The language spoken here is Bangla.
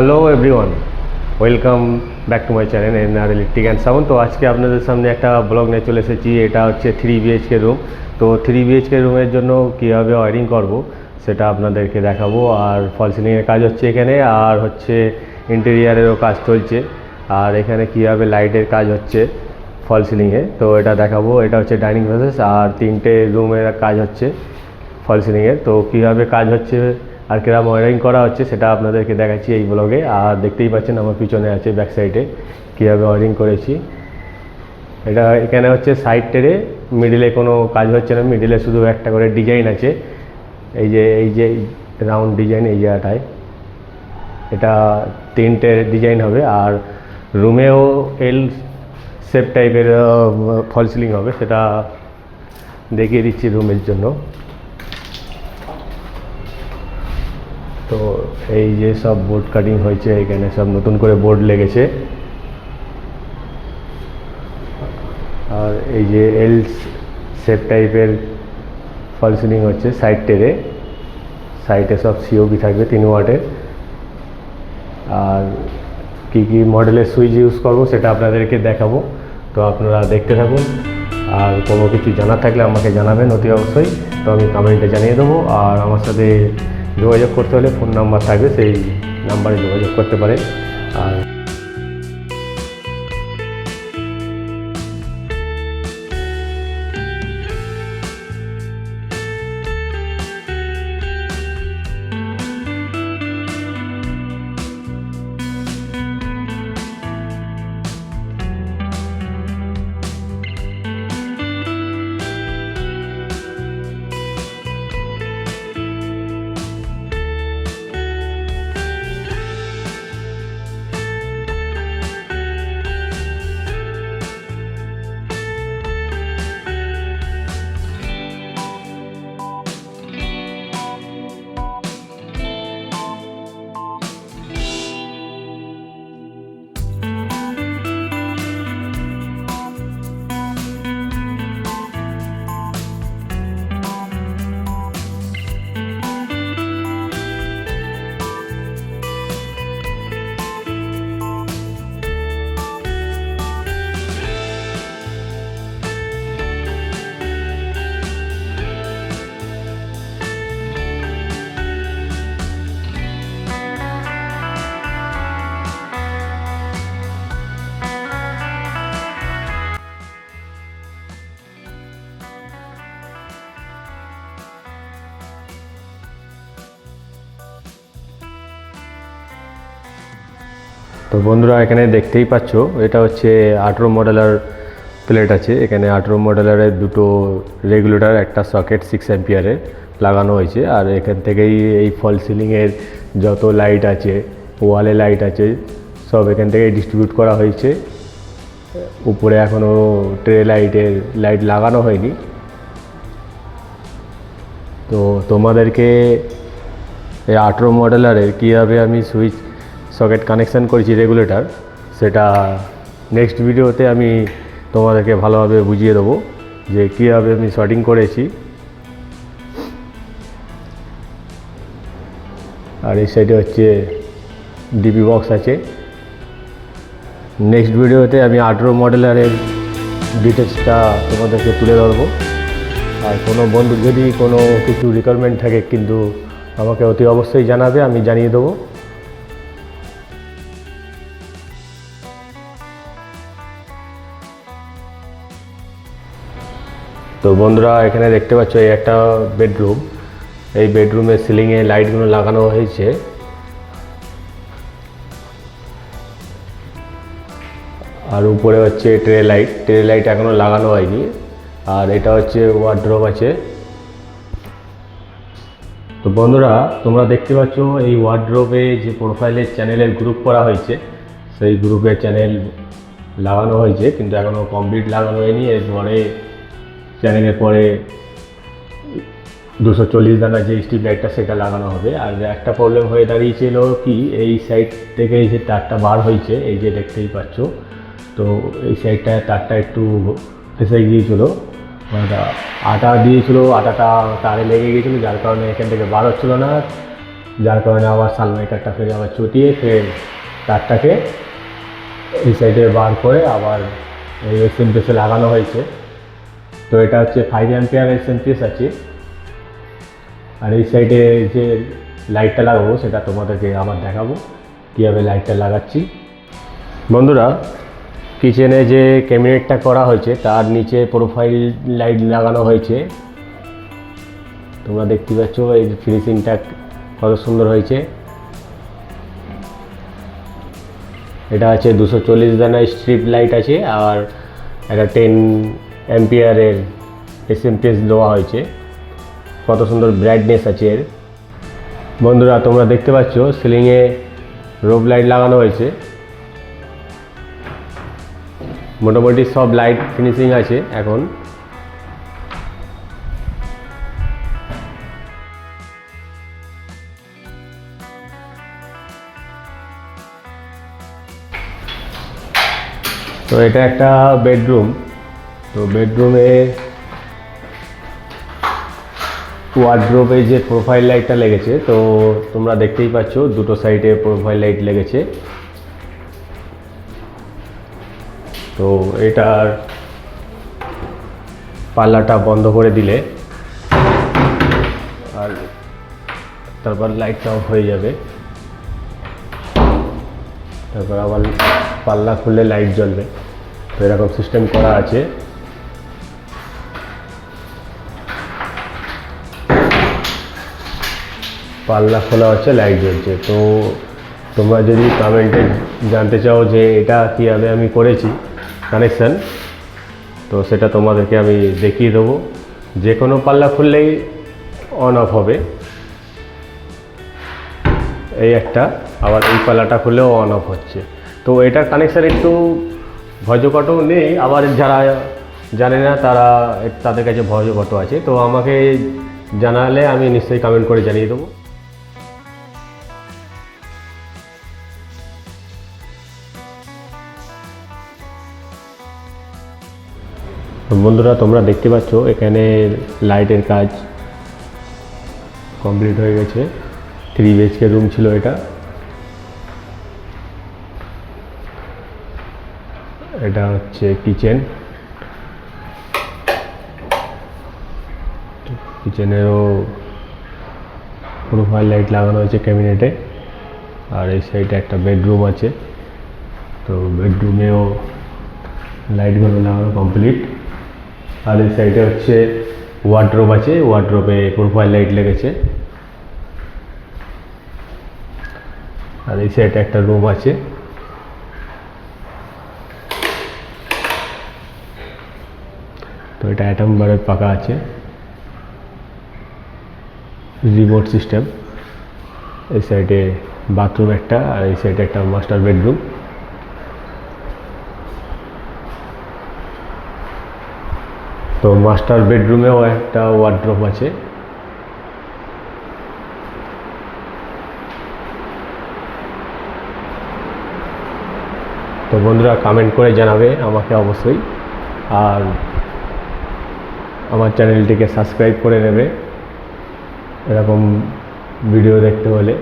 Hello everyone welcome back to my channel N R electric and sound তো আজকে আপনাদের সামনে একটা ব্লগ নিয়ে চলে এসেছি। এটা হচ্ছে থ্রি বিএইচকে রুম তো থ্রি বিএইচকে রুমের জন্য কীভাবে ওয়ারিং করব, সেটা আপনাদেরকে দেখাবো। আর ফল সিলিংয়ের কাজ হচ্ছে এখানে। আর হচ্ছে ইন্টেরিয়ারেরও কাজ চলছে। আর এখানে কীভাবে লাইটের কাজ হচ্ছে ফল সিলিংয়ে তো এটা দেখাবো। এটা হচ্ছে ডাইনিং প্রসেস আর তিনটে রুমের কাজ হচ্ছে ফল সিলিংয়ের তো কীভাবে কাজ হচ্ছে আর কীরকম ওয়ারিং করা হচ্ছে সেটা আপনাদেরকে দেখাচ্ছি এই ব্লগে আর দেখতেই পাচ্ছেন আমার পিছনে আছে ব্যাক সাইডে কীভাবে ওয়ারিং করেছি। এটা এখানে হচ্ছে সাইড টেরে মিডিলে কোনো কাজ হচ্ছে না। মিডিলে শুধু একটা করে ডিজাইন আছে। এই যে এই যে রাউন্ড ডিজাইন এই জায়গাটায়। এটা তিনটে ডিজাইন হবে। আর রুমেও এল শেপ টাইপের ফল সিলিং হবে। সেটা দেখিয়ে দিচ্ছি রুমের জন্য। তো এই যে সব বোর্ড কাটিং হয়েছে, এখানে সব নতুন করে বোর্ড লেগেছে। আর এই যে এল শেপ টাইপের ফল সিলিং হচ্ছে সাইড টেরে। সাইডে সব সিওবি থাকবে তিন ওয়াটের। আর কী কী মডেলের সুইচ ইউজ করব সেটা আপনাদেরকে দেখাবো। তো আপনারা দেখতে থাকুন। আর কোনো কিছু জানার থাকলে আমাকে জানাবেন অতি অবশ্যই। তো আমি কমেন্টে জানিয়ে দেবো। আর আমার সাথে যোগাযোগ করতে হলে ফোন নাম্বার থাকবে সেই নাম্বারে যোগাযোগ করতে পারেন। আর তো বন্ধুরা, এখানে দেখতেই পাচ্ছ, এটা হচ্ছে আঠেরো মডেলার প্লেট আছে। এখানে আঠেরো মডেলারের দুটো রেগুলেটর, একটা সকেট সিক্স অ্যাম্পিয়ারের লাগানো হয়েছে। আর এখান থেকেই এই ফল সিলিংয়ের যত লাইট আছে ওয়ালে লাইট আছে, সব এখান থেকে ডিস্ট্রিবিউট করা হয়েছে। উপরে এখনও ট্রে লাইটের লাইট লাগানো হয়নি। তো তোমাদেরকে এই আঠেরো মডেলারের কীভাবে আমি সুইচ সকেট কানেকশান করেছি রেগুলেটার, সেটা নেক্সট ভিডিওতে আমি তোমাদেরকে ভালোভাবে বুঝিয়ে দেবো যে কীভাবে আমি শর্টিং করেছি। আর এই সাইডে হচ্ছে ডিপি বক্স আছে। নেক্সট ভিডিওতে আমি আঠেরো মডেলারের ডিটেলসটা তোমাদেরকে তুলে ধরবো। আর কোনো বন্ধুর যদি কোনো কিছু রিকোয়ারমেন্ট থাকে, কিন্তু আমাকে অতি অবশ্যই জানাবে, আমি জানিয়ে দেবো। তো বন্ধুরা, এখানে দেখতে পাচ্ছ এই একটা বেডরুম। এই বেডরুমের সিলিংয়ে লাইটগুলো লাগানো হয়েছে। আর উপরে হচ্ছে ট্রে লাইট। ট্রে লাইট এখনও লাগানো হয়নি। আর এটা হচ্ছে ওয়ার্ড্রোব আছে। তো বন্ধুরা, তোমরা দেখতে পাচ্ছ এই ওয়ার্ড্রোবে যে প্রোফাইলের চ্যানেলের গ্রুপ করা হয়েছে, সেই গ্রুপের চ্যানেল লাগানো হয়েছে, কিন্তু এখনও কমপ্লিট লাগানো হয়নি। এরপরে চ্যানেলের পরে দুশো চল্লিশ দানা যে স্ট্রিপ লাইটটা, সেটা লাগানো হবে। আর একটা প্রবলেম হয়ে দাঁড়িয়েছিল কি, এই সাইড থেকে এই যে তারটা বার হয়েছে, এই যে দেখতেই পাচ্ছ। তো এই সাইডটায় তারটা একটু ফেসে গিয়েছিল। মানে আটা দিয়েছিল, আটাটা তারে লেগে গিয়েছিল, যার কারণে এখান থেকে বার হচ্ছিল না। যার কারণে আবার সানলাইটারটা ফের আবার চটিয়ে ফের তারটাকে এই সাইডে বার করে আবার এই এসএমপিএসে লাগানো হয়েছে। তো এটা হচ্ছে ফাইভ অ্যাম্পিয়ার এসএমপিএস আছে। আর এই সাইডে যে লাইটটা লাগাবো, সেটা তোমাদেরকে আবার দেখাবো, কীভাবে লাইটটা লাগাচ্ছি। বন্ধুরা কিচেনে যে ক্যাবিনেটটা করা হয়েছে, তার নিচে প্রোফাইল লাইট লাগানো হয়েছে। তোমরা দেখতে পাচ্ছ, এই ফিনিশিংটা কত সুন্দর হয়েছে। এটা আছে দুশো চল্লিশ দানা স্ট্রিপ লাইট আছে, আর একটা টেন অ্যাম্পিয়ারের এসএমপিএস দেওয়া হয়েছে। কত সুন্দর ব্রাইটনেস আছে এর। বন্ধুরা, তোমরা দেখতে পাচ্ছ সিলিংয়ে রোব লাইট লাগানো হয়েছে। মোটামুটি সব লাইট ফিনিশিং আছে এখন। তো এটা একটা বেডরুম তো বেডরুমে ওয়ার্ড্রোবে যে প্রোফাইল লাইটটা লেগেছে, তো তোমরা দেখতেই পাচ্ছ দুটো সাইডে প্রোফাইল লাইট লেগেছে। তো এটার পাল্লাটা বন্ধ করে দিলে আর তারপর লাইটটা অফ হয়ে যাবে। তারপর আবার পাল্লা খুললে লাইট জ্বলবে। তো এরকম সিস্টেম করা আছে। পাল্লা খোলা হচ্ছে লাইট জ্বলছে। তো তোমরা যদি কমেন্টে জানতে চাও যে এটা কীভাবে আমি করেছি কানেকশান তো সেটা তোমাদেরকে আমি দেখিয়ে দেবো। যে কোনো পাল্লা খুললেই অন অফ হবে। এই একটা, আবার এই পাল্লাটা খুললেও অন অফ হচ্ছে। তো এটার কানেকশান একটু ভজকটও নেই, আবার যারা জানে না তারা তাদের কাছে ভজকট আছে। তো আমাকে জানালে আমি নিশ্চয়ই কমেন্ট করে জানিয়ে দেবো। বন্ধুরা, তোমরা দেখতে পাচ্ছ, এখানে লাইটের কাজ কমপ্লিট হয়ে গেছে। থ্রি বিএচকে রুম ছিল এটা। এটা হচ্ছে কিচেন কিচেনেরও প্রোফাইল লাইট লাগানো হয়েছে ক্যাবিনেটে আর এই সাইডে একটা বেডরুম আছে। তো বেডরুমেও লাইটগুলো লাগানো কমপ্লিট আর এই সাইডে হচ্ছে ওয়ার্ড্রোব আছে ওয়ার্ড্রোবে প্রোফাইল লাইট লেগেছে। আর এই সাইডে একটা রুম আছে। তো এটা অ্যাটম বারের পাকা আছে। রিমোট সিস্টেম এই সাইডে বাথরুম একটা, আর এই সাইডে একটা মাস্টার বেডরুম তো মাস্টার বেডরুমেও একটা ওয়ার্ড্রপ আছে। তো বন্ধুরা কমেন্ট করে জানাবে আমাকে অবশ্যই। আর আমার চ্যানেলটিকে সাবস্ক্রাইব করে নেবে। এরকম ভিডিও দেখতে হলে।